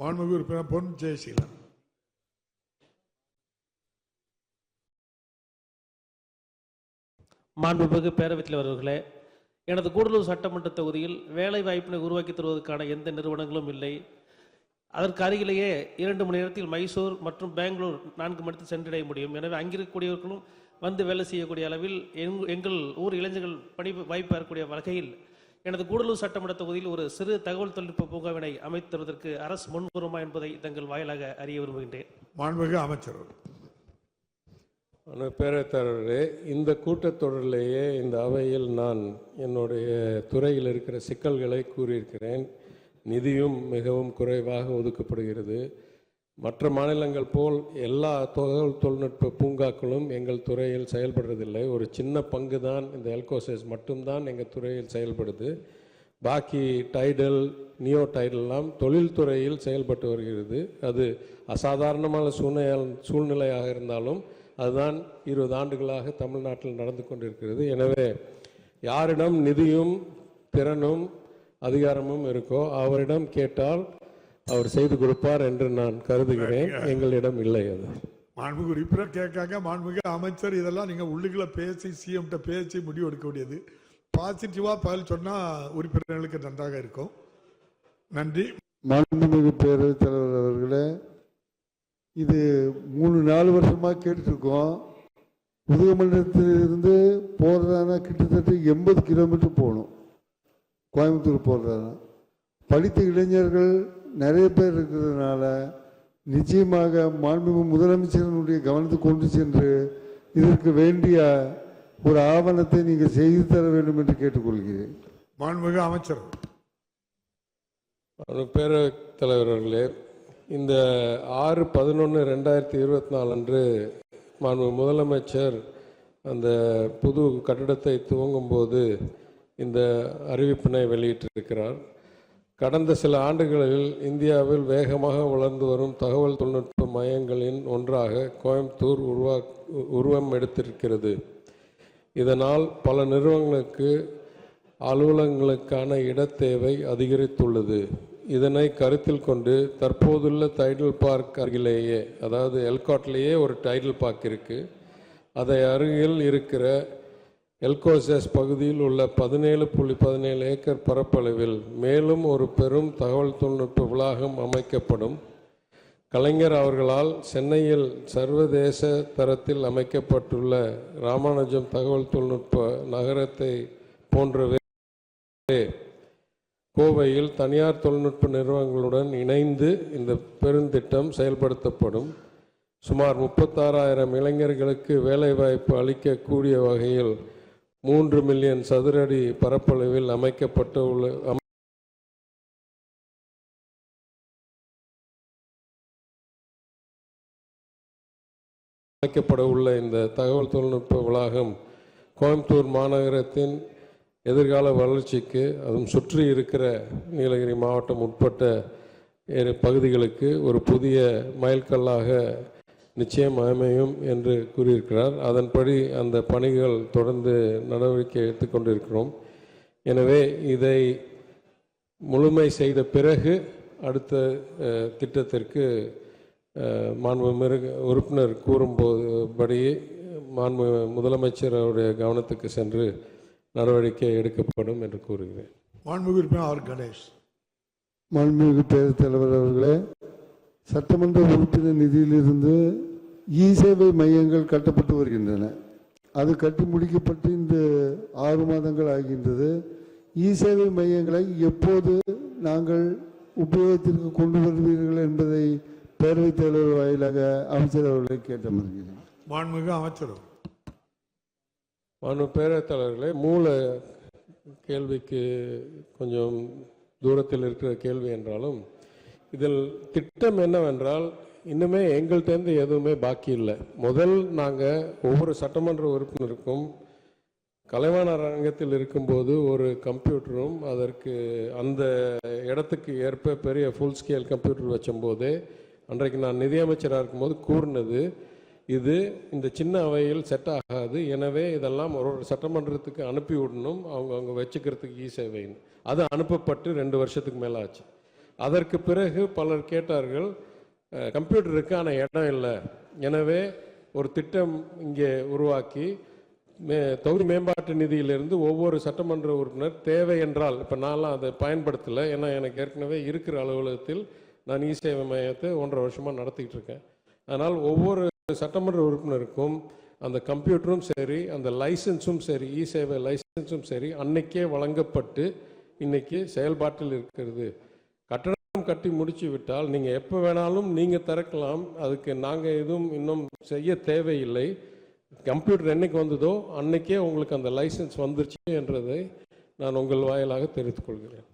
மாண்புமிகு உறுப்பினர் பொன் ஜெயசீலன். மாண்புமிகு பேரவைத் தலைவர் எனது கூடலூர் சட்டமன்ற தொகுதியில் வேலை வாய்ப்பினை உருவாக்கி தருவதற்கான எந்த நிறுவனங்களும் இல்லை. அதற்கு அருகிலேயே இரண்டு மணி நேரத்தில் மைசூர் மற்றும் பெங்களூர் நான்கு மணி நேரத்தில் சென்றடைய முடியும். எனவே அங்கிருக்கக்கூடியவர்களும் வந்து வேலை செய்யக்கூடிய அளவில் எங் எங்கள் ஊர் இளைஞர்கள் பணி வாய்ப்பு பெறக்கூடிய வகையில் எனது கூடலூர் சட்டமன்ற தொகுதியில் ஒரு சிறு தகவல் தொழில்நுட்ப பூங்காவினை அமைத்து தருவதற்கு அரசு முன்வருமா என்பதை தங்கள் வாயிலாக அறிய விரும்புகின்றேன். மாண்புமிகு அமைச்சர் பேரவைத்தாரர்களே இந்த கூட்டத்தொடரிலேயே இந்த அவையில் நான் என்னுடைய துறையில் இருக்கிற சிக்கல்களை கூறியிருக்கிறேன். நிதியும் மிகவும் குறைவாக ஒதுக்கப்படுகிறது. மற்ற மாநிலங்கள் போல் எல்லா தகவல் தொழில்நுட்ப பூங்காக்களும் எங்கள் துறையில் செயல்படுறதில்லை. ஒரு சின்ன பங்கு தான் இந்த எல்கோசஸ் மட்டும்தான் எங்கள் துறையில் செயல்படுது. பாக்கி டைடல் நியோ டைடல்லாம் தொழில்துறையில் செயல்பட்டு வருகிறது. அது அசாதாரணமான சூழ்நிலை சூழ்நிலையாக இருந்தாலும் அதுதான் இருபது ஆண்டுகளாக தமிழ்நாட்டில் நடந்து கொண்டிருக்கிறது. எனவே யாரிடம் நிதியும் திறனும் அதிகாரமும் இருக்கோ அவரிடம் கேட்டால் அவர் செய்து கொடுப்பார் என்று நான் கருதுகிறேன். எங்களிடம் இல்லை அது. மாண்புமிகு உறுப்பினர் கேட்காங்க மாண்புமிகு அமைச்சர் இதெல்லாம் நீங்க உள்ளுக்குள்ள பேசி சிஎம்கிட்ட பேசி முடிவு எடுக்க வேண்டியது. பாசிட்டிவா பதில் சொன்னா உறுப்பினர்களுக்கு நன்றாக இருக்கும். நன்றி. மாண்புமிகு பேரவைத் தலைவர் அவர்களே இது மூணு நாலு வருஷமா கேட்டுருக்கோம் உதகமண்டலத்திலிருந்து போகிறதானா கிட்டத்தட்ட எண்பது கிலோமீட்டர் போகணும். கோயம்புத்தூர் போகிறதானா படித்த இளைஞர்கள் நிறைய பேர் இருக்கிறதுனால நிச்சயமாக மாண்புமிகு முதலமைச்சரினுடைய கவனத்துக்கு கொண்டு சென்று இதற்கு வேண்டிய ஒரு ஆவணத்தை நீங்கள் செய்து தர வேண்டும் என்று கேட்டுக்கொள்கிறேன். மாண்புமிகு அமைச்சர். பேரவைத் தலைவர் அவர்களே இந்த ஆறு பதினொன்று ரெண்டாயிரத்தி இருபத்தி நாலு அன்று மாண்பு முதலமைச்சர் அந்த புது கட்டிடத்தை துவங்கும்போது இந்த அறிவிப்பினை வெளியிட்டிருக்கிறார். கடந்த சில ஆண்டுகளில் இந்தியாவில் வேகமாக வளர்ந்து வரும் தகவல் தொழில்நுட்ப மையங்களின் ஒன்றாக கோயம்புத்தூர் உருவா உருவம் எடுத்திருக்கிறது. இதனால் பல நிறுவனங்களுக்கு அலுவலகங்களுக்கான இடத்தேவை அதிகரித்துள்ளது. இதனை கருத்தில் கொண்டு தற்போதுள்ள டைடல் பார்க் அருகிலேயே அதாவது எல்காட்லேயே ஒரு டைடல் பார்க் இருக்குது அதை அருகில் இருக்கிற எல்கோசஸ் பகுதியில் உள்ள பதினேழு புள்ளி பதினேழு ஏக்கர் பரப்பளவில் மேலும் ஒரு பெரும் தகவல் தொழில்நுட்ப வளாகம் அமைக்கப்படும். கலைஞர் அவர்களால் சென்னையில் சர்வதேச தரத்தில் அமைக்கப்பட்டுள்ள ராமானுஜம் தகவல் தொழில்நுட்ப நகரத்தை போன்றவே கோவையில் தனியார் தொழில்நுட்ப நிறுவனங்களுடன் இணைந்து இந்த பெருந்திட்டம் செயல்படுத்தப்படும். சுமார் முப்பத்தாறாயிரம் இளைஞர்களுக்கு வேலைவாய்ப்பு அளிக்கக்கூடிய வகையில் மூன்று மில்லியன் சதுரடி பரப்பளவில் அமைக்கப்பட்டு உள்ள அமைக்கப்பட உள்ள இந்த தகவல் தொழில்நுட்ப வளாகம் கோயம்புத்தூர் மாநகரத்தின் எதிர்கால வளர்ச்சிக்கு அதுவும் சுற்றி இருக்கிற நீலகிரி மாவட்டம் உட்பட்ட பகுதிகளுக்கு ஒரு புதிய மைல்கல்லாக நிச்சயம் அமையும் என்று கூறியிருக்கிறார். அதன்படி அந்த பணிகள் தொடர்ந்து நடவடிக்கை எடுத்துக்கொண்டிருக்கிறோம் எனவே இதை முழுமை செய்த பிறகு அடுத்த திட்டத்திற்கு அஹ், மாண்பு மிருக உறுப்பினர் கூறும்போது படி மாண்பு முதலமைச்சர் அவருடைய கவனத்துக்கு சென்று நடவடிக்கை எடுக்கப்படும் என்று கூறுகிறேன். மாண்புமிகு உறுப்பினர் ஆர். கணேஷ். மாண்புமிகு பேரவைத் தலைவர் அவர்களே சட்டமன்ற உறுப்பினர் நிதியிலிருந்து இ சேவை மையங்கள் கட்டப்பட்டு வருகின்றன. அது கட்டி முடிக்கப்பட்டு இந்த ஆறு மாதங்கள் ஆகின்றது. இ சேவை மையங்களை எப்போது நாங்கள் உபயோகத்திற்கு கொண்டு வருவீர்கள் என்பதை பேரவைத் தலைவர் வாயிலாக அமைச்சர் அவர்களை கேட்டு மறுகிறேன் மாண்புமிகு அமைச்சர். மாண்பு பேரவைத் தலைவர்களே மூல கேள்விக்கு கொஞ்சம் தூரத்தில் இருக்கிற கேள்வி என்றாலும் இதில் திட்டம் என்னவென்றால் இன்னுமே எங்கள்கிட்டேருந்து எதுவுமே பாக்கி இல்லை. முதல் நாங்கள் ஒவ்வொரு சட்டமன்ற உறுப்பினருக்கும் கலைவாணர் அரங்கத்தில் இருக்கும்போது ஒரு கம்ப்யூட்டரும் அதற்கு அந்த இடத்துக்கு ஏற்ப பெரிய ஃபுல் ஸ்கேல் கம்ப்யூட்டர் வச்சும்போது அன்றைக்கு நான் நிதியமைச்சராக இருக்கும்போது கூறினது இது இந்த சின்ன அவையில் செட் ஆகாது எனவே இதெல்லாம் ஒரு ஒரு சட்டமன்றத்துக்கு அனுப்பி விடணும் அவங்க அவங்க வச்சுக்கிறதுக்கு இ சேவைன்னு அது அனுப்பப்பட்டு ரெண்டு வருஷத்துக்கு மேலே ஆச்சு அதற்கு பிறகு பலர் கேட்டார்கள் கம்ப்யூட்டருக்கான கம்ப்யூட்டருக்கு ஆனால் இடம் இல்லை. எனவே ஒரு திட்டம் இங்கே உருவாக்கி மே தொகுதி மேம்பாட்டு நிதியிலிருந்து ஒவ்வொரு சட்டமன்ற உறுப்பினர் தேவை என்றால் இப்போ நான்லாம் அதை பயன்படுத்தலை. ஏன்னா எனக்கு ஏற்கனவே இருக்கிற அலுவலகத்தில் நான் இ சேவை மையத்தை ஒன்றரை வருஷமாக நடத்திக்கிட்டு இருக்கேன். அதனால் ஒவ்வொரு சட்டமன்ற உறுப்பினருக்கும் அந்த கம்ப்யூட்டரும் சரி அந்த லைசன்ஸும் சரி இ சேவை லைசன்ஸும் சரி அன்னைக்கே வழங்கப்பட்டு இன்னைக்கு செயல்பாட்டில் இருக்கிறது. கட்டண கட்டி முடிச்சு விட்டால் நீங்கள் எப்போ வேணாலும் நீங்கள் திறக்கலாம். அதுக்கு நாங்கள் எதுவும் இன்னும் செய்ய தேவையில்லை. கம்ப்யூட்டர் என்னைக்கு வந்ததோ அன்னைக்கே உங்களுக்கு அந்த லைசன்ஸ் வந்துருச்சு என்றதை நான் உங்கள் வாயிலாக தெரிவித்துக் கொள்கிறேன்.